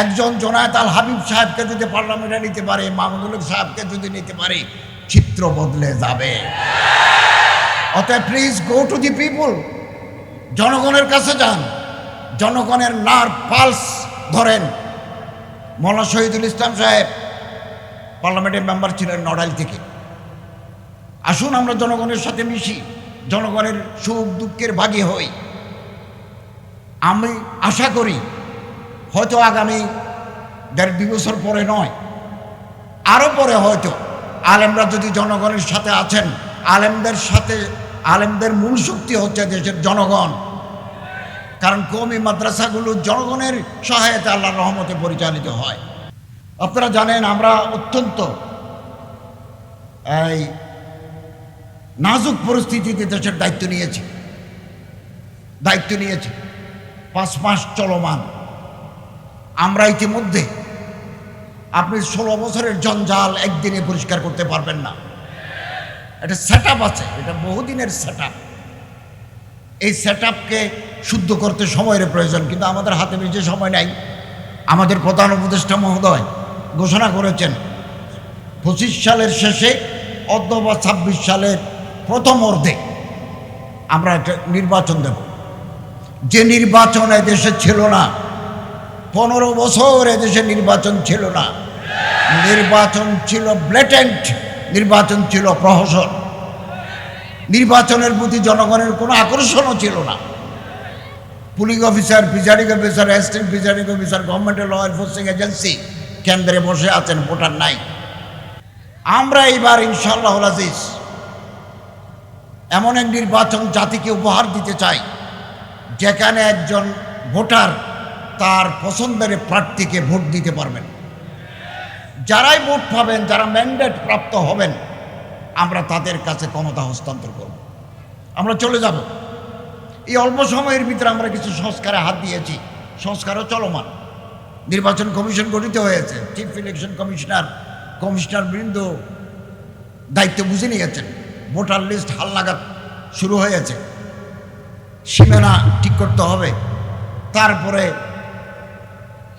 একজন জোনায়েত আল হাবিব সাহেবকে যদি পার্লামেন্টে নিতে পারে হক সাহেবকে যদি নিতে পারে, চিত্র বদলে যাবে। অতএব please go to the people জনগণের কাছে যান। জনগণের নার পালস ধরেন। মৌলানা শহীদুল ইসলাম সাহেব পার্লামেন্টের মেম্বার ছিলেন নড়াইল থেকে। আসুন আমরা জনগণের সাথে মিশি। জনগণের সুখ দুঃখের ভাগী হই। আমি আশা করি হয়তো আগামী দেড় দুই বছর পরে নয়। আরও পরে হয়তো আলেমরা যদি জনগণের সাথে আছেন, আলেমদের সাথে, আলেমদের মূল শক্তি হচ্ছে দেশের জনগণ। কারণ কমি মাদ্রাসাগুলো জনগণের সহায়তা আল্লাহর রহমতে পরিচালিত হয়। আপনারা জানেন আমরা অত্যন্ত, এই, নাজুক পরিস্থিতিতে দেশের দায়িত্ব নিয়েছি। দায়িত্ব নিয়েছি। পাঁচ মাস চলমান। আমরা ইতিমধ্যে আপনি ষোলো বছরের জঞ্জাল একদিনে পরিষ্কার করতে পারবেন না। এটা সেট আছে, এটা বহুদিনের সেট এই সেট শুদ্ধ করতে সময়ের প্রয়োজন, কিন্তু আমাদের হাতে বেশি সময় নাই। আমাদের প্রধান উপদেষ্টা মহোদয় ঘোষণা করেছেন, পঁচিশ সালের শেষে অথবা ছাব্বিশ সালের প্রথম অর্ধে আমরা একটা নির্বাচন দেব। যে নির্বাচন দেশে ছিল না পনেরো বছর এদেশে নির্বাচন ছিল না। নির্বাচন ছিল ব্লেটেন্ট নির্বাচন ছিল প্রহসন। নির্বাচনের প্রতি জনগণের কোনো আকর্ষণও ছিল না। Police officer presiding officer, assistant presiding officer গভর্নমেন্টের ল এনফোর্সিং এজেন্সি কেন্দ্রে বসে আছেন, ভোটার নাই। আমরা এইবার ইনশাল্লাহ আজিজ, এমন এক নির্বাচন জাতিকে উপহার দিতে চাই, যেখানে একজন ভোটার তার পছন্দের প্রার্থীকে ভোট দিতে পারবেন। যারাই ভোট পাবেন, যারা ম্যান্ডেট প্রাপ্ত হবেন, আমরা তাদের কাছে ক্ষমতা হস্তান্তর করব। আমরা চলে যাব। এই অল্প সময়ের ভিতরে আমরা কিছু সংস্কারে হাত দিয়েছি। সংস্কারও চলমান। নির্বাচন কমিশন গঠিত হয়েছে। চিফ ইলেকশন কমিশনার কমিশনার বৃন্দ দায়িত্ব বুঝে নিয়েছেন। ভোটার লিস্ট হালনাগাদ শুরু হয়েছে। সীমানা ঠিক করতে হবে। তারপরে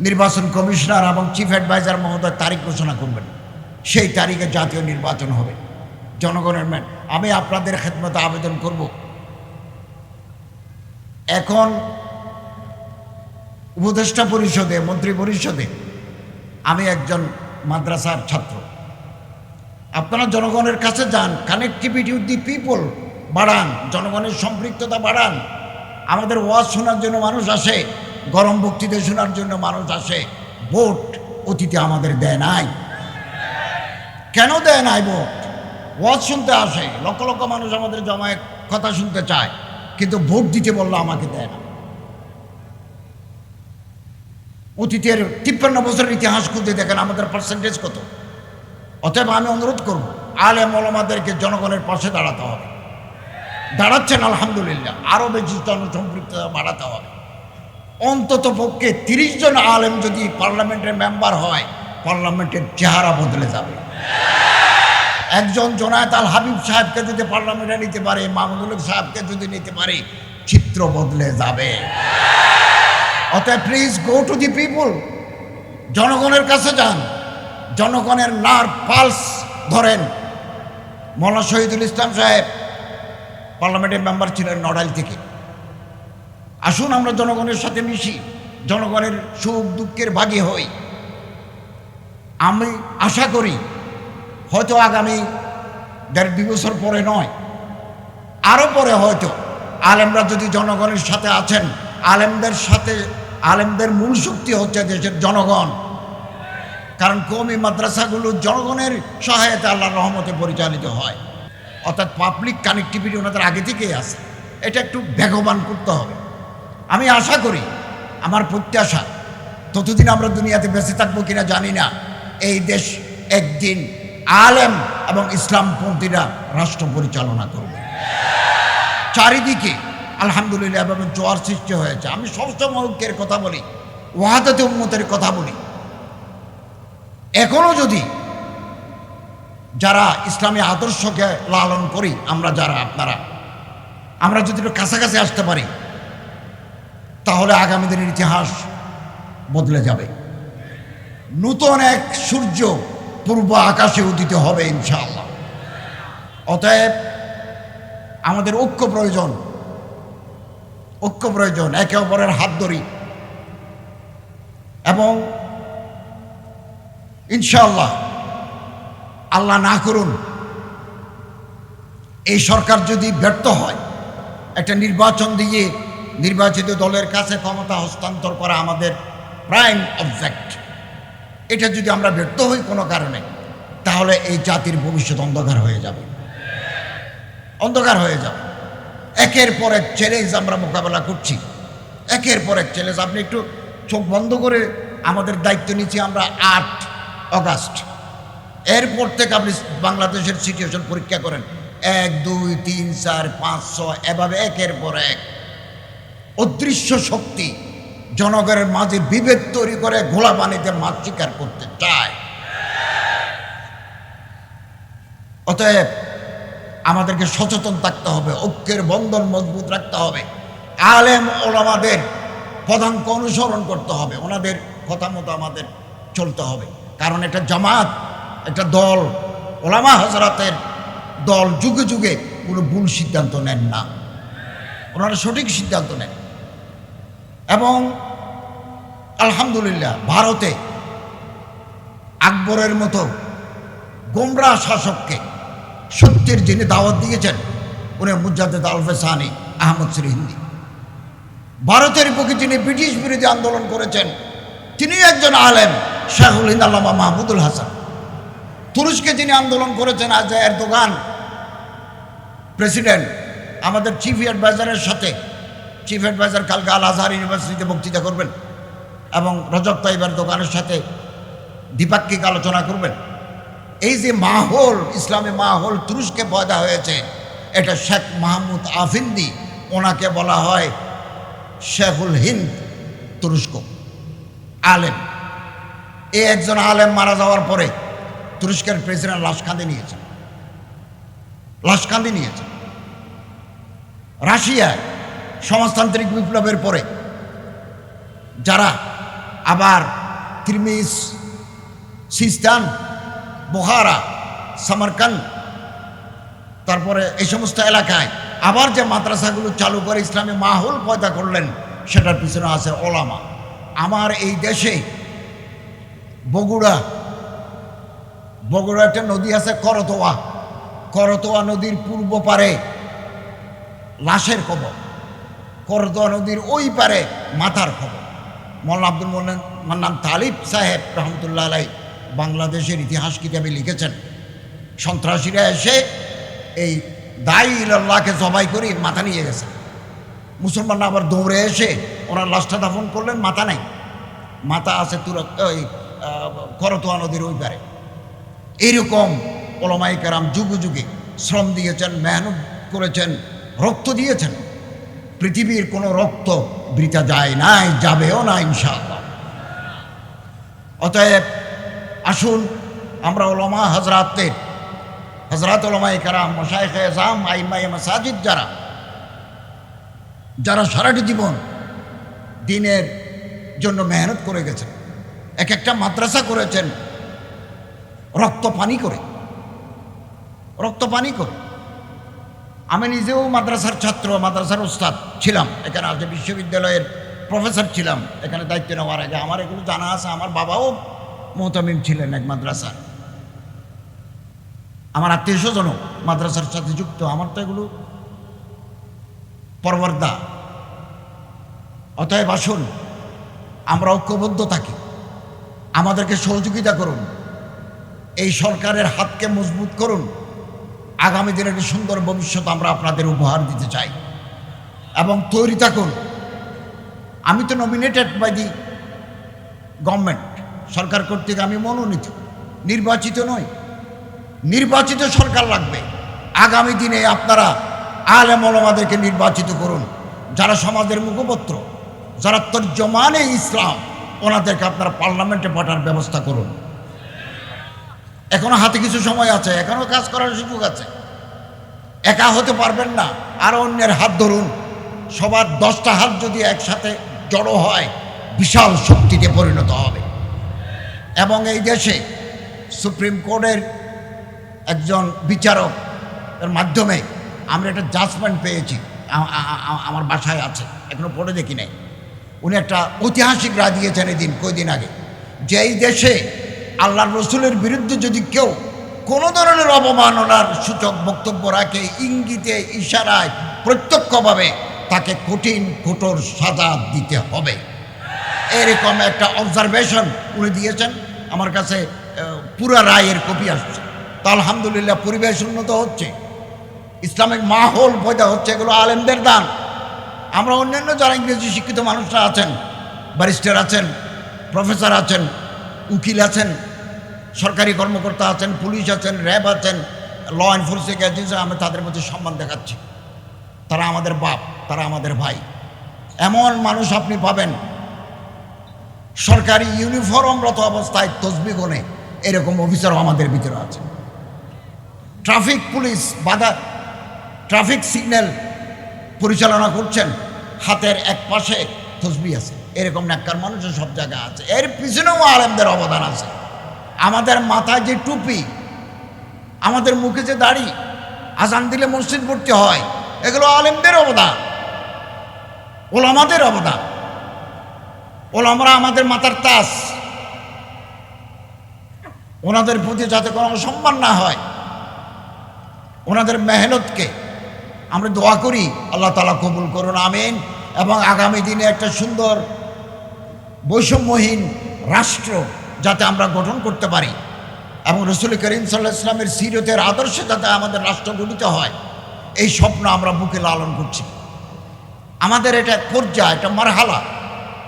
নির্বাচন কমিশনার এবং চিফ অ্যাডভাইজার মহোদয় তারিখ ঘোষণা করবেন। সেই তারিখে জাতীয় নির্বাচন হবে। জনগণের ম্যান, আমি আপনাদের খেদমতে আবেদন করব। এখন উপদেষ্টা পরিষদে, মন্ত্রী পরিষদে আমি একজন মাদ্রাসার ছাত্র। আপনারা জনগণের কাছে যান কানেক্টিভিটি উইথ দি পিপল বাড়ান, জনগণের সম্পৃক্ততা বাড়ান। আমাদের ওয়াজ শোনার জন্য মানুষ আসে। গরম বক্তৃতা শোনার জন্য মানুষ আসে, ভোট অতীতে আমাদের দেয় নাই। কেন দেয় নাই ভোট? ওয়াজ শুনতে আসে, লক্ষ লক্ষ মানুষ আমাদের জমায় কথা শুনতে চায়, কিন্তু ভোট দিতে বলল আমাকে দেয় না। অতীতের তিপ্পান্ন বছরের ইতিহাস খুঁজে দেখেন আমাদের পার্সেন্টেজ কত? অতএব আমি অনুরোধ করব আলে মলমাদেরকে জনগণের পাশে দাঁড়াতে হবে। দাঁড়াচ্ছেন, আলহামদুলিল্লাহ। আরও বেশি জনসম্পৃক্ততা বাড়াতে হবে। অন্তত পক্ষে তিরিশ জন আলেম যদি পার্লামেন্টের মেম্বার হয়, পার্লামেন্টের চেহারা বদলে যাবে। একজন জোনায়েত আল হাবিব সাহেবকে যদি পার্লামেন্টে নিতে পারে হক সাহেবকে যদি নিতে পারে, চিত্র বদলে যাবে। অতএব please go to the people জনগণের কাছে যান। জনগণের নার পালস ধরেন। মৌলানা শহীদুল ইসলাম সাহেব পার্লামেন্টের মেম্বার ছিলেন নড়াইল থেকে। আসুন আমরা জনগণের সাথে মিশি, জনগণের সুখ দুঃখের ভাগী হই। আমি আশা করি, হয়তো আগামী দেড় দুই বছর পরে নয়, আরও পরে হয়তো আলেমরা যদি জনগণের সাথে আছেন, আলেমদের সাথে, আলেমদের মূল শক্তি হচ্ছে দেশের জনগণ। কারণ কমি মাদ্রাসাগুলো জনগণের সহায়তা আল্লাহ রহমতে পরিচালিত হয়। অর্থাৎ পাবলিক কানেক্টিভিটি ওনাদের আগে থেকেই আছে। এটা একটু বেগবান করতে হবে। আমি আশা করি, আমার প্রত্যাশা, ততদিন আমরা দুনিয়াতে বেঁচে থাকব কিনা জানি না, এই দেশ একদিন আলেম এবং ইসলামপন্থীরা রাষ্ট্র পরিচালনা করবে। চারিদিকে আলহামদুলিল্লাহ এবং জোয়ার সৃষ্টি হয়েছে। আমি সবসময় ঐক্যের কথা বলি, ওয়াহাদাতে উন্মতের কথা বলি। এখনও যদি যারা ইসলামী আদর্শকে লালন করি, আমরা যারা আপনারা, আমরা যদি একটু কাছাকাছি আসতে পারি তাহলে আগামী দিনের ইতিহাস বদলে যাবে। নূতন এক সূর্য পূর্ব আকাশে উদিত হবে ইনশাআল্লাহ। অতএব আমাদের ঐক্য প্রয়োজন। ঐক্য প্রয়োজন, একে অপরের হাত ধরি। এবং ইনশাআল্লাহ আল্লাহ না করুন, এই সরকার যদি ব্যর্থ হয়, একটা নির্বাচন দিয়ে নির্বাচিত দলের কাছে ক্ষমতা হস্তান্তর করা আমাদের প্রাইম অবজেক্ট এটা যদি আমরা ব্যর্থ হই কোনো কারণে, তাহলে এই জাতির ভবিষ্যৎ অন্ধকার হয়ে যাবে। অন্ধকার হয়ে যাবে। একের পর এক চ্যালেঞ্জ আমরা মোকাবেলা করছি। একের পর এক চ্যালেঞ্জ আপনি একটু চোখ বন্ধ করে আমাদের দায়িত্ব নিচ্ছি আমরা আট অগাস্ট। এরপর থেকে আপনি বাংলাদেশের সিচুয়েশন পরীক্ষা করেন। এক, দুই, তিন, চার, পাঁচ, ছয়, এভাবে একের পর এক। অদৃশ্য শক্তি জনগণের মাঝে বিভেদ তৈরি করে ঘোলা পানিতে মাছ শিকার করতে চায়। অতএব আমাদেরকে সচেতন থাকতে হবে, ঐক্যের বন্ধন মজবুত রাখতে হবে। আলেম ওলামাদের পদাঙ্ক অনুসরণ করতে হবে, ওনাদের কথা মতো আমাদের চলতে হবে। কারণ এটা জামাত একটা দল, ওলামা হজরতের দল যুগে যুগে কোনো ভুল সিদ্ধান্ত নেন না। ওনারা সঠিক সিদ্ধান্ত নেন এবং আলহামদুলিল্লাহ ভারতে আকবরের মতো গোমরা শাসককে সত্যের যিনি দাওয়াত দিয়েছেন, উনি মুজাদ্দেদ আলফে সানি আহমদ শ্রী হিন্দি। ভারতের পক্ষে যিনি ব্রিটিশ বিরোধী আন্দোলন করেছেন, তিনি একজন আলেম শাহুল হিন্দ আল্লামা মাহমুদুল হাসান। তুরস্কে যিনি আন্দোলন করেছেন, আজ এরদোগান প্রেসিডেন্ট আমাদের চিফ অ্যাডভাইজারের সাথে চিফ অ্যাডভাইজার কালকে আল আজহার ইউনিভার্সিটিতে বক্তৃতা করবেন এবং রজব তাইবার দোকানের সাথে দ্বিপাক্ষিক আলোচনা করবেন। এই যে মাহল, ইসলামী মাহল তুরস্কে পয়দা হয়েছে, এটা শেখ মাহমুদ আফিন্দি ওনাকে বলা হয় শেখুল হিন্দ তুরস্ক আলেম। এই একজন আলেম মারা যাওয়ার পরে তুরস্কের প্রেসিডেন্ট লাশকান্দি নিয়েছেন। লাশকান্দি নিয়েছেন। রাশিয়ায় সমাজতান্ত্রিক বিপ্লবের পরে যারা আবার তিরমিস, সিস্তান বোহারা সামারকান তারপরে এই সমস্ত এলাকায় আবার যে মাদ্রাসাগুলো চালু করে ইসলামী মাহুল পয়দা করলেন, সেটার পিছনে আছে ওলামা। আমার এই দেশে বগুড়া বগুড়া একটা নদী আছে করতোয়া। করতোয়া নদীর পূর্ব পারে লাশের খবর। করতোয়া নদীর ওই পারে মাথার খবর। মোল্লা আব্দুল মোল্লা মান্নান তালিব সাহেব রহমতুল্লাহ আলাই বাংলাদেশের ইতিহাস কিতাবে লিখেছেন, সন্ত্রাসীরা এসে এই দায়ী ইল্লাহকে জবাই করে মাথা নিয়ে গেছে। মুসলমান আবার দৌড়ে এসে ওরা লাশটা দাফন করলেন, মাথা নেই। মাথা আছে তুরত ওই করতোয়া নদীর ওই পারে। এইরকম ওলমাই কারাম যুগে যুগে শ্রম দিয়েছেন, মেহনত করেছেন রক্ত দিয়েছেন। পৃথিবীর কোনো রক্ত বৃতা যায় নাই, যাবেও না, ইনশাআল্লাহ। অতএব আসুন, আমরা ওলমা হজরাতের হজরত ওলমাই কারাম, মশাইখ এজাম আইমাই মাসাজিদ যারা যারা সারাটি জীবন দিনের জন্য মেহনত করে গেছেন এক একটা মাদ্রাসা করেছেন রক্ত পানি করে রক্ত পানি করে। আমি নিজেও মাদ্রাসার ছাত্র, মাদ্রাসার ওস্তাদ ছিলাম। এখানে আজ বিশ্ববিদ্যালয়ের প্রফেসর ছিলাম। এখানে দায়িত্ব নেওয়ার আগে আমার এগুলো জানা আছে। আমার বাবাও মোহতামিম ছিলেন এক মাদ্রাসার। আমার আত্মীয় স্বজনও মাদ্রাসার সাথে যুক্ত। আমার তো এগুলো পরবর্দা। অতএব আসুন, আমরা ঐক্যবদ্ধ থাকি। আমাদেরকে সহযোগিতা করুন। এই সরকারের হাতকে মজবুত করুন। আগামী দিনের একটি সুন্দর ভবিষ্যৎ আমরা আপনাদের উপহার দিতে চাই। এবং তৈরি থাকুন। আমি তো নমিনেটেড বাই দি গভর্নমেন্ট সরকার কর্তৃক আমি মনোনীত। নির্বাচিত নই। নির্বাচিত সরকার লাগবে। আগামী দিনে আপনারা আলেম ওলামাদেরকে নির্বাচিত করুন। যারা সমাজের মুখপত্র, যারা তর্জমানে ইসলাম, ওনাদেরকে আপনারা পার্লামেন্টে পাঠার ব্যবস্থা করুন। এখনও হাতে কিছু সময় আছে, এখনও কাজ করার সুযোগ আছে। একা হতে পারবেন না, আর অন্যের হাত ধরুন। সবার দশটা হাত যদি একসাথে জড়ো হয়, বিশাল শক্তিতে পরিণত হবে। এবং এই দেশে সুপ্রিম কোর্টের একজন বিচারক, এর মাধ্যমে আমরা একটা জাজমেন্ট পেয়েছি আমার বাসায় আছে, এখনও পড়ে দেখি নাই। উনি একটা ঐতিহাসিক রায় দিয়েছেন এদিন, কয়দিন আগে, যে এই দেশে আল্লাহ রসুলের বিরুদ্ধে যদি কেউ কোনো ধরনের অবমাননার সূচক বক্তব্য রাখে, ইঙ্গিতে, ইশারায়, প্রত্যক্ষভাবে, তাকে কঠিন, কঠোর সাজা দিতে হবে। এরকম একটা অবজারভেশন উনি দিয়েছেন। আমার কাছে পুরা রায়ের কপি আসছে। তো আলহামদুলিল্লাহ পরিবেশ উন্নত হচ্ছে। ইসলামিক মাহল পয়দা হচ্ছে, এগুলো আলেমদের দান। আমরা অন্যান্য যারা ইংরেজি শিক্ষিত মানুষরা আছেন, ব্যারিস্টার আছেন, প্রফেসর আছেন, উকিল আছেন সরকারি কর্মকর্তা আছেন, পুলিশ আছেন, র্যাব আছেন ল এনফোর্সিং এজেন্সি আমরা তাদের প্রতি সম্মান দেখাচ্ছি। তারা আমাদের বাপ, তারা আমাদের ভাই। এমন মানুষ আপনি পাবেন। সরকারি ইউনিফর্মরত অবস্থায় তসবি গনে এরকম অফিসারও আমাদের ভিতরে আছে ট্রাফিক পুলিশ বাধা, ট্রাফিক সিগন্যাল পরিচালনা করছেন, হাতের এক পাশে তসবি আছে। এরকম নাক্কার মানুষের সব জায়গায় আছে। এর পিছনেও আলেমদের অবদান আছে। আমাদের মাথায় যে টুপি, আমাদের মুখে যে দাড়ি, আজান দিলে মসজিদ ভর্তি হয়, এগুলো আলেমদের অবদান, ওলামাদের অবদান। ওলামরা আমাদের মাথার তাস। ওনাদের প্রতি যাতে কোনো অসম্মান না হয়, ওনাদের মেহনতকে আমরা দোয়া করি, আল্লাহ তালা কবুল করুন, আমিন। এবং আগামী দিনে একটা সুন্দর বৈষম্যহীন রাষ্ট্র যাতে আমরা গঠন করতে পারি। এবং রসুল করিম সাল্লাহ ইসলামের সিরতের আদর্শে যাতে আমাদের রাষ্ট্র গঠিত হয়। এই স্বপ্ন আমরা বুকে লালন করছি। আমাদের এটা পর্যায় একটা মারহালা।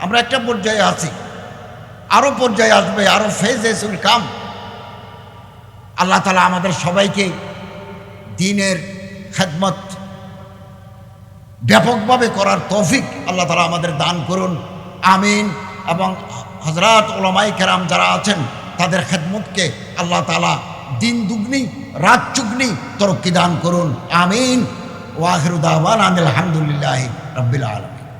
আমরা একটা পর্যায়ে আছি। আরও পর্যায়ে আসবে আরও ফেজেস উইল কাম। আল্লাহ তালা আমাদের সবাইকে দিনের খেদমত ব্যাপকভাবে করার তৌফিক আল্লাহ তালা আমাদের দান করুন। আমিন। এবং হজরত ওলামাই কেরাম যারা আছেন, তাদের খেদমতকে আল্লাহ তালা দিন দুগ্নি, রাত চুগ্নি তরক্কি দান করুন। আমিন। ওয়াহিরুদ্দাওয়ান আলহামদুলিল্লাহ রব্বিল আলম